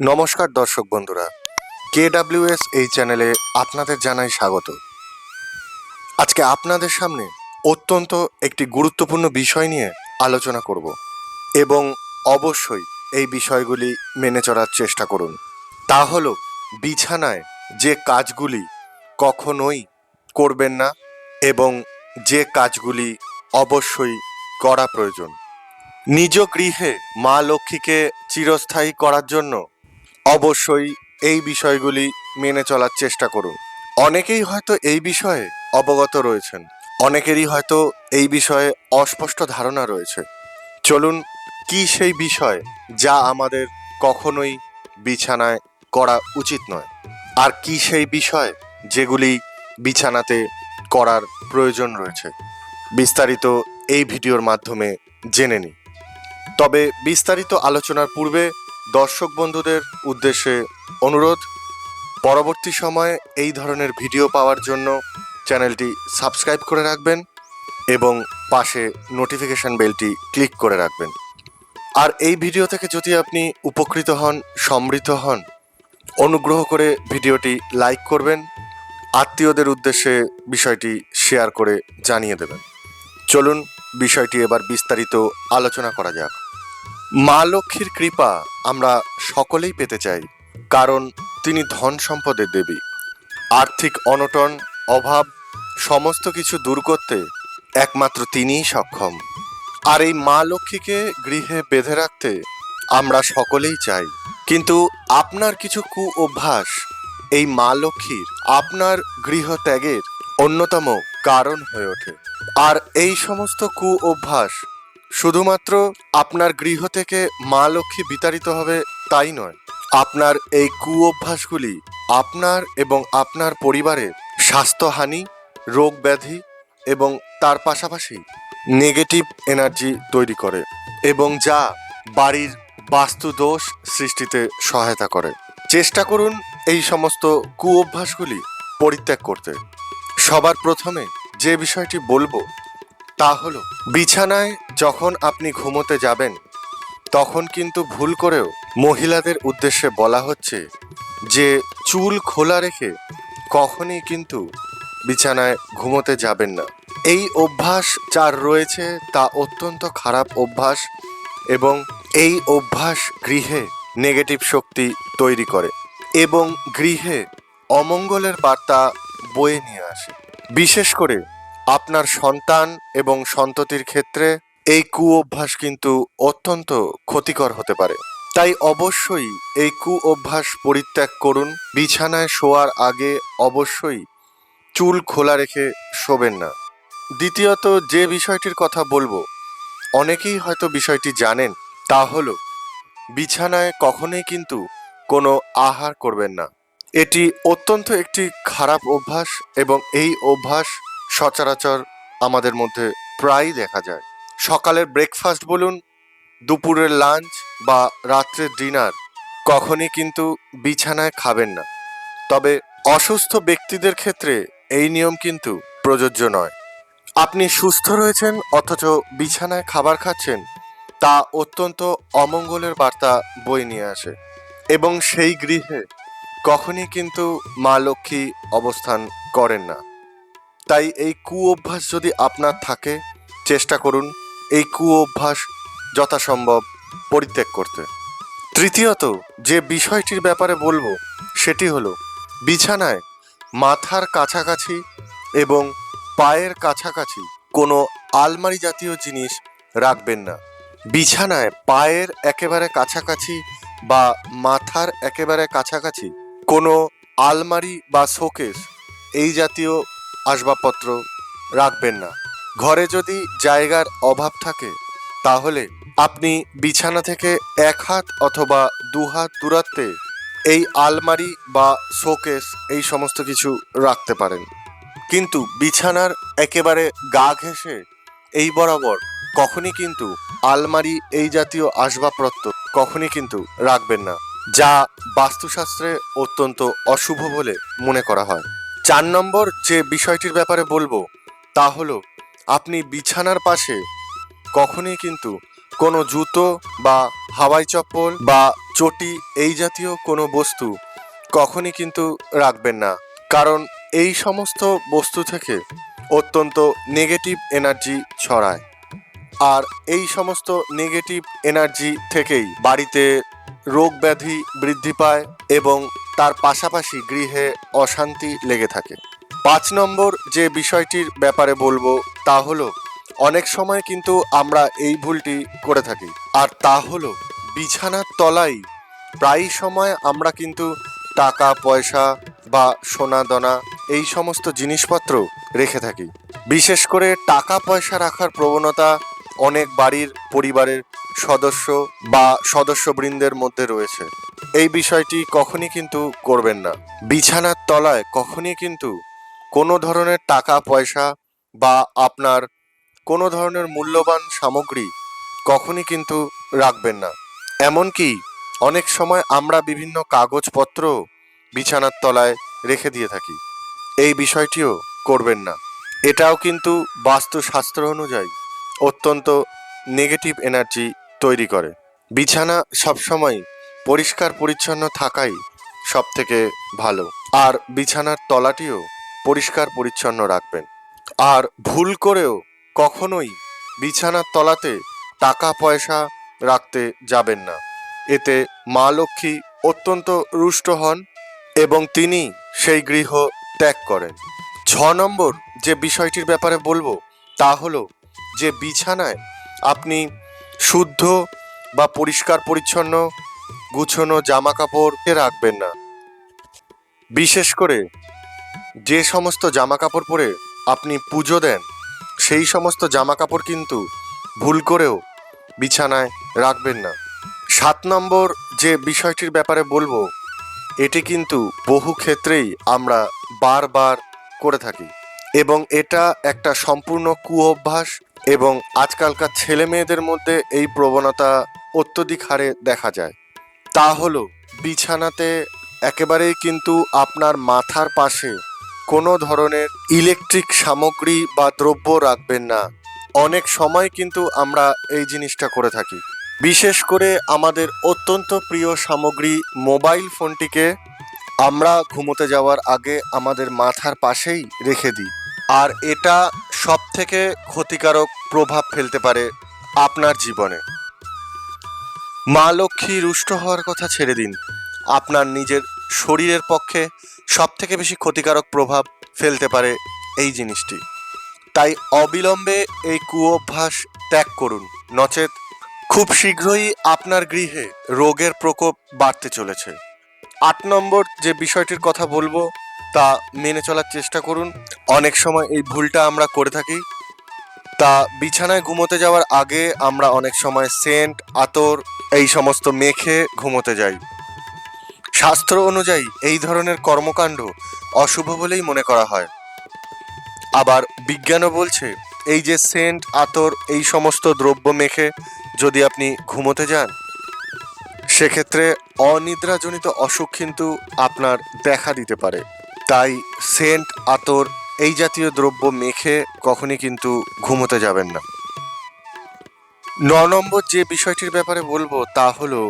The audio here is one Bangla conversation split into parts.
নমস্কার দর্শক বন্ধুরা কে এস এই চ্যানেলে আপনাদের জানাই স্বাগত। আজকে আপনাদের সামনে অত্যন্ত একটি গুরুত্বপূর্ণ বিষয় নিয়ে আলোচনা করব এবং অবশ্যই এই বিষয়গুলি মেনে চলার চেষ্টা করুন। তা হল, বিছানায় যে কাজগুলি কখনোই করবেন না এবং যে কাজগুলি অবশ্যই করা প্রয়োজন। নিজ গৃহে মা লক্ষ্মীকে চিরস্থায়ী করার জন্য অবশ্যই এই বিষয়গুলি মেনে চলার চেষ্টা করুন। অনেকেই হয়তো এই বিষয়ে অবগত রয়েছেন। অনেকেরই হয়তো এই বিষয়ে অস্পষ্ট ধারণা রয়েছে। চলুন, কি সেই বিষয় যা আমাদের কখনোই বিছানায় করা উচিত নয়? আর কি সেই বিষয় যেগুলি বিছানাতে করার প্রয়োজন রয়েছে? বিস্তারিত এই ভিডিওর মাধ্যমে জেনে নিই। তবে বিস্তারিত আলোচনার পূর্বে দর্শক বন্ধুদের উদ্দেশ্যে অনুরোধ, পরবর্তী সময়ে এই ধরনের ভিডিও পাওয়ার জন্য চ্যানেলটি সাবস্ক্রাইব করে রাখবেন এবং পাশে নোটিফিকেশান বেলটি ক্লিক করে রাখবেন। আর এই ভিডিও থেকে যদি আপনি উপকৃত হন, সমৃদ্ধ হন, অনুগ্রহ করে ভিডিওটি লাইক করবেন, আত্মীয়দের উদ্দেশ্যে বিষয়টি শেয়ার করে জানিয়ে দেবেন। চলুন, বিষয়টি এবার বিস্তারিত আলোচনা করা যাক। মা লক্ষ্মীর কৃপা আমরা সকলেই পেতে চাই, কারণ তিনি ধন সম্পদের দেবী। আর্থিক অনটন, অভাব, সমস্ত কিছু দূর করতে একমাত্র তিনিই সক্ষম। আর এই মা লক্ষ্মীকে গৃহে বেঁধে রাখতে আমরা সকলেই চাই। কিন্তু আপনার কিছু কু অভ্যাস এই মা লক্ষ্মীর আপনার গৃহ ত্যাগের অন্যতম কারণ হয়ে ওঠে। আর এই সমস্ত কু অভ্যাস শুধুমাত্র আপনার গৃহ থেকে মা লক্ষ্মী বিতাড়িত হবে তাই নয়। আপনার এই কু অভ্যাসগুলি আপনার এবং আপনার পরিবারে স্বাস্থ্যহানি রোগ ব্যাধি এবং তার পাশাপাশি নেগেটিভ এনার্জি তৈরি করে এবং যা বাড়ির বাস্তু দোষ সৃষ্টিতে সহায়তা করে। চেষ্টা করুন এই সমস্ত কু অভ্যাসগুলি পরিত্যাগ করতে। সবার প্রথমে যে বিষয়টি বলব তা হলো, বিছানায় যখন আপনি ঘুমোতে যাবেন, তখন কিন্তু ভুল করেও মহিলাদের উদ্দেশ্যে বলা হচ্ছে যে, চুল খোলা রেখে কখনই কিন্তু বিছানায় ঘুমোতে যাবেন না। এই অভ্যাস যার রয়েছে, তা অত্যন্ত খারাপ অভ্যাস এবং এই অভ্যাস গৃহে নেগেটিভ শক্তি তৈরি করে এবং গৃহে অমঙ্গলের বার্তা বয়ে নিয়ে আসে। বিশেষ করে আপনার সন্তান এবং সন্ততির ক্ষেত্রে এই কু অভ্যাস কিন্তু অত্যন্ত ক্ষতিকর হতে পারে। তাই অবশ্যই এই কু অভ্যাস পরিত্যাগ করুন, বিছানায় শোয়ার আগে অবশ্যই চুল খোলা রেখে শোবেন না। দ্বিতীয়ত, যে বিষয়টির কথা বলব, অনেকেই হয়তো বিষয়টি জানেন, তা হলো, বিছানায় কখনোই কিন্তু কোনো আহার করবেন না। এটি অত্যন্ত একটি খারাপ অভ্যাস এবং এই অভ্যাস সচরাচর আমাদের মধ্যে প্রায়ই দেখা যায়। সকালের ব্রেকফাস্ট বলুন, দুপুরের লাঞ্চ বা রাত্রের ডিনার কখনই কিন্তু বিছানায় খাবেন না। তবে অসুস্থ ব্যক্তিদের ক্ষেত্রে এই নিয়ম কিন্তু প্রযোজ্য নয়। আপনি সুস্থ রয়েছেন অথচ বিছানায় খাবার খাচ্ছেন, তা অত্যন্ত অমঙ্গলের বার্তা বই নিয়ে আসে। এবং সেই গৃহে কখনই কিন্তু মা লক্ষ্মী অবস্থান করেন না। তাই এই কু অভ্যাস যদি আপনার থাকে, চেষ্টা করুন এই কু অভ্যাস যথাসম্ভব পরিত্যাগ করতে। তৃতীয়ত, যে বিষয়টির ব্যাপারে বলব, সেটি হলো বিছানায় মাথার কাছাকাছি এবং পায়ের কাছাকাছি কোনো আলমারি জাতীয় জিনিস রাখবেন না। বিছানায় পায়ের একেবারে কাছাকাছি বা মাথার একেবারে কাছাকাছি কোনো আলমারি বা শোকেস এই জাতীয় আসবাবপত্র রাখবেন না। ঘরে যদি জায়গার অভাব থাকে, তাহলে আপনি বিছানা থেকে এক হাত অথবা দু হাত দূরত্বে এই আলমারি বা শোকেস, এই সমস্ত কিছু রাখতে পারেন। কিন্তু বিছানার একেবারে গা ঘেঁষে এই বরাবর কখনই কিন্তু আলমারি এই জাতীয় আসবাবপত্র কখনই কিন্তু রাখবেন না, যা বাস্তুশাস্ত্রে অত্যন্ত অশুভ বলে মনে করা হয়। চার নম্বর যে বিষয়টির ব্যাপারে বলব, তা হলো আপনি বিছানার পাশে কখনই কিন্তু কোনো জুতো বা হাওয়াই চপ্পল বা চটি এই জাতীয় কোনো বস্তু কখনই কিন্তু রাখবেন না। কারণ এই সমস্ত বস্তু থেকে অত্যন্ত নেগেটিভ এনার্জি ছড়ায়। আর এই সমস্ত নেগেটিভ এনার্জি থেকেই বাড়িতে রোগ ব্যাধি বৃদ্ধি পায় এবং তার পাশাপাশি গৃহে অশান্তি লেগে থাকে। পাঁচ নম্বর যে বিষয়টির ব্যাপারে বলব তা হলো, অনেক সময় কিন্তু আমরা এই ভুলটি করে থাকি। আর তা হলো, বিছানার তলায় প্রায় সময় আমরা কিন্তু টাকা, পয়সা বা সোনা, দানা এই সমস্ত জিনিসপত্র রেখে থাকি। বিশেষ করে টাকা, পয়সা রাখার প্রবণতা অনেক বাড়ির পরিবারের সদস্য বা সদস্যবৃন্দের মধ্যে রয়েছে। এই বিষয়টি কখনই কিন্তু করবেন না। বিছানার তলায় কখনই কিন্তু কোনো ধরনের টাকা, পয়সা বা আপনার কোনো ধরনের মূল্যবান সামগ্রী কখনই কিন্তু রাখবেন না। এমনকি অনেক সময় আমরা বিভিন্ন কাগজপত্র বিছানার তলায় রেখে দিয়ে থাকি। এই বিষয়টিও করবেন না। এটাও কিন্তু বাস্তুশাস্ত্র অনুযায়ী অত্যন্ত নেগেটিভ এনার্জি তৈরি করে। বিছানা সবসময় পরিষ্কার পরিচ্ছন্ন থাকাই সব থেকে ভালো। আর বিছানার তলাটিও পরিষ্কার পরিচ্ছন্ন রাখবেন। আর ভুল করেও কখনোই বিছানার তলাতে টাকা পয়সা রাখতে যাবেন না। এতে মা লক্ষ্মী অত্যন্ত রুষ্ট হন এবং তিনি সেই গৃহ ত্যাগ করেন। ছ নম্বর যে বিষয়টির ব্যাপারে বলব, তা হলো যে বিছানায় আপনি শুদ্ধ বা পরিষ্কার পরিচ্ছন্ন গুছানো জামা কাপড়কে রাখবেন না। বিশেষ করে যে সমস্ত জামা কাপড় পরে আপনি পুজো দেন, সেই সমস্ত জামা কাপড় কিন্তু ভুল করেও বিছানায় রাখবেন না। সাত নম্বর যে বিষয়টির ব্যাপারে বলব, এটি কিন্তু বহু ক্ষেত্রেই আমরা বারবার করে থাকি এবং এটা একটা সম্পূর্ণ কুঅভ্যাস এবং আজকালকার ছেলে মেয়েদের মধ্যে এই প্রবণতা অত্যধিক হারে দেখা যায়। তা হলো, বিছানাতে একেবারেই কিন্তু আপনার মাথার পাশে কোনো ধরনের ইলেকট্রিক সামগ্রী বা দ্রব্য রাখবেন না। অনেক সময় কিন্তু আমরা এই জিনিসটা করে থাকি। বিশেষ করে আমাদের অত্যন্ত প্রিয় সামগ্রী মোবাইল ফোনটিকে আমরা ঘুমোতে যাওয়ার আগে আমাদের মাথার পাশেই রেখে দিই। আর এটা সব থেকে ক্ষতিকারক প্রভাব ফেলতে পারে আপনার জীবনে। মা লক্ষ্মী রুষ্ট হওয়ার কথা ছেড়ে দিন। আপনার নিজের শরীরের পক্ষে সব থেকে বেশি ক্ষতিকারক প্রভাব ফেলতে পারে এই জিনিসটি। তাই অবিলম্বে এই কুঅভ্যাস ত্যাগ করুন। নচেত খুব শীঘ্রই আপনার গৃহে রোগের প্রকোপ বাড়তে চলেছে। আট নম্বর যে বিষয়টির কথা বলব, তা মেনে চলার চেষ্টা করুন। অনেক সময় এই ভুলটা আমরা করে থাকি। তা বিছানায় ঘুমোতে যাওয়ার আগে আমরা অনেক সময় সেন্ট, আতর, এই সমস্ত মেখে ঘুমোতে যাই। শাস্ত্র অনুযায়ী এই ধরনের কর্মকাণ্ড অশুভ বলেই মনে করা হয়। আবার বিজ্ঞানও বলছে, এই যে সেন্ট, আতর, এই সমস্ত দ্রব্য মেখে যদি আপনি ঘুমোতে যান, সেক্ষেত্রে অনিদ্রাজনিত অসুখ কিন্তু আপনার দেখা দিতে পারে। তাই সেন্ট, আতর, এই জাতীয় দ্রব্য মেখে কখনই কিন্তু ঘুমোতে যাবেন না। ন নম্বর যে বিষয়টির ব্যাপারে বলব তা হলো,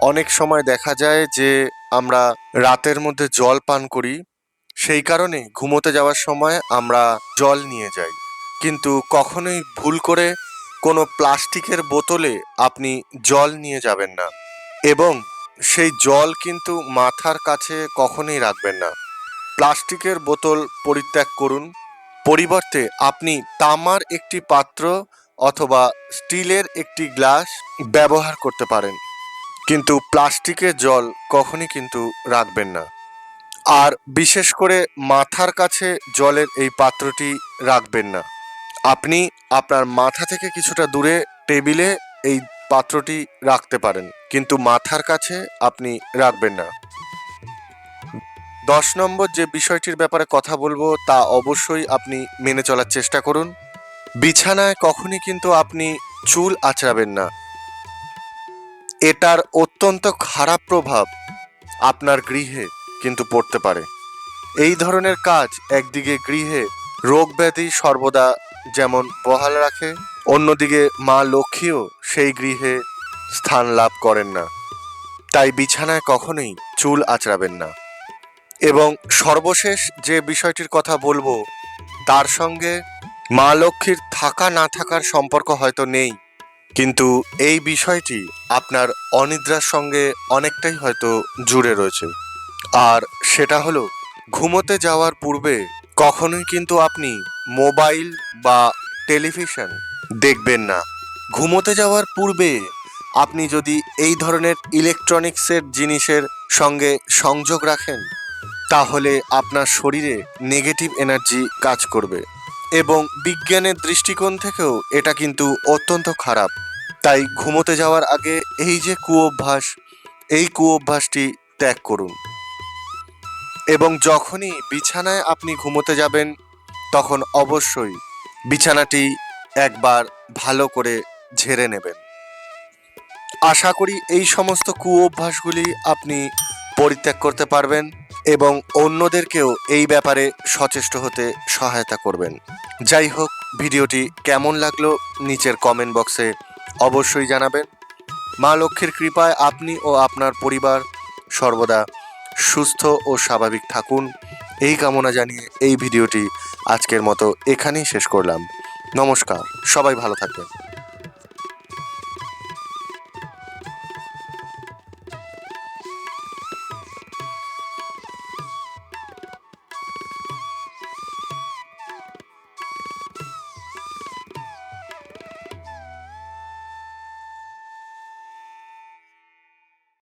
অনেক সময় দেখা যায় যে আমরা রাতের মধ্যে জল পান করি, সেই কারণে ঘুমোতে যাওয়ার সময় আমরা জল নিয়ে যাই। কিন্তু কখনোই ভুল করে কোনো প্লাস্টিকের বোতলে আপনি জল নিয়ে যাবেন না। এবং সেই জল কিন্তু মাথার কাছে কখনোই রাখবেন না। প্লাস্টিকের বোতল পরিত্যাগ করুন। পরিবর্তে আপনি তামার একটি পাত্র অথবা স্টিলের একটি গ্লাস ব্যবহার করতে পারেন। কিন্তু প্লাস্টিকের জল কখনই কিন্তু রাখবেন না। আর বিশেষ করে মাথার কাছে জলের এই পাত্রটি রাখবেন না। আপনি আপনার মাথা থেকে কিছুটা দূরে টেবিলে এই পাত্রটি রাখতে পারেন, কিন্তু মাথার কাছে আপনি রাখবেন না। দশ নম্বর যে বিষয়টির ব্যাপারে কথা বলব, তা অবশ্যই আপনি মেনে চলার চেষ্টা করুন। বিছানায় কখনই কিন্তু আপনি চুল আঁচড়াবেন না। এটার অত্যন্ত খারাপ প্রভাব আপনার গৃহে কিন্তু পড়তে পারে। এই ধরনের কাজ একদিকে গৃহে রোগ ব্যাধি সর্বদা যেমন বহাল রাখে, অন্যদিকে মা লক্ষ্মীও সেই গৃহে স্থান লাভ করেন না। তাই বিছানায় কখনোই চুল আঁচড়াবেন না। এবং সর্বশেষ যে বিষয়টির কথা বলব, তার সঙ্গে মা লক্ষ্মীর থাকা না থাকার সম্পর্ক হয়তো নেই। কিন্তু এই বিষয়টি আপনার অনিদ্রার সঙ্গে অনেকটাই হয়তো জুড়ে রয়েছে। আর সেটা হলো, ঘুমোতে যাওয়ার পূর্বে কখনোই কিন্তু আপনি মোবাইল বা টেলিভিশন দেখবেন না। ঘুমোতে যাওয়ার পূর্বে আপনি যদি এই ধরনের ইলেকট্রনিক্সের জিনিসের সঙ্গে সংযোগ রাখেন, তাহলে আপনার শরীরে নেগেটিভ এনার্জি কাজ করবে। এবং বিজ্ঞানের দৃষ্টিকোণ থেকেও এটা কিন্তু অত্যন্ত খারাপ। তাই ঘুমোতে যাওয়ার আগে এই যে কুঅভ্যাস, এই কুঅভ্যাসটি ত্যাগ করুন। এবং যখনই বিছানায় আপনি ঘুমোতে যাবেন, তখন অবশ্যই বিছানাটি একবার ভালো করে ঝেড়ে নেবেন। আশা করি এই সমস্ত কুঅভ্যাসগুলি আপনি পরিত্যাগ করতে পারবেন। এবং অন্যদেরকেও এই ব্যাপারে সচেষ্ট হতে সহায়তা করবেন। যাই হোক, ভিডিওটি কেমন লাগল নিচের কমেন্ট বক্সে অবশ্যই জানাবেন। মা লক্ষ্মীর কৃপায় আপনি ও আপনার পরিবার সর্বদা সুস্থ ও স্বাভাবিক থাকুন। এই কামনা জানিয়ে এই ভিডিওটি আজকের মতো এখানেই শেষ করলাম। নমস্কার, সবাই ভালো থাকবেন।